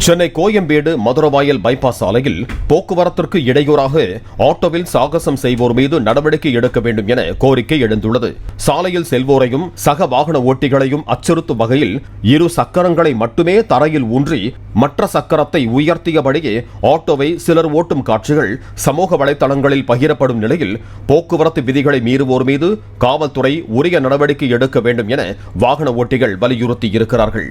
Chennai Koyambedu Maduravoyal bypass சாலையில் போக்குவரத்திற்கு இடையூறாக ஆட்டோவில் சாகசம் செய்வோர் மீது நடவடிக்கை எடுக்க வேண்டும் என கோரிக்கை எழுந்துள்ளது. சாலையில் செல்வோரையும் சக வாகன ஓட்டிகளையும் அச்சுறுத்தும் வகையில் இரு சக்கரங்களை மட்டுமே தரையில் ஊன்றி மற்ற சக்கரத்தை உயர்த்தியபடியே ஆட்டோவை சிலர் ஓட்டும் காட்சிகள் சமூக வலைதளங்களில் பகிரப்படும் நிலையில் போக்குவரத்து விதிகளை மீறுவோர் மீது காவல்துறை உரிய நடவடிக்கை எடுக்க வேண்டும் என வாகன ஓட்டிகள் வலியுறுத்தி இருக்கிறார்கள்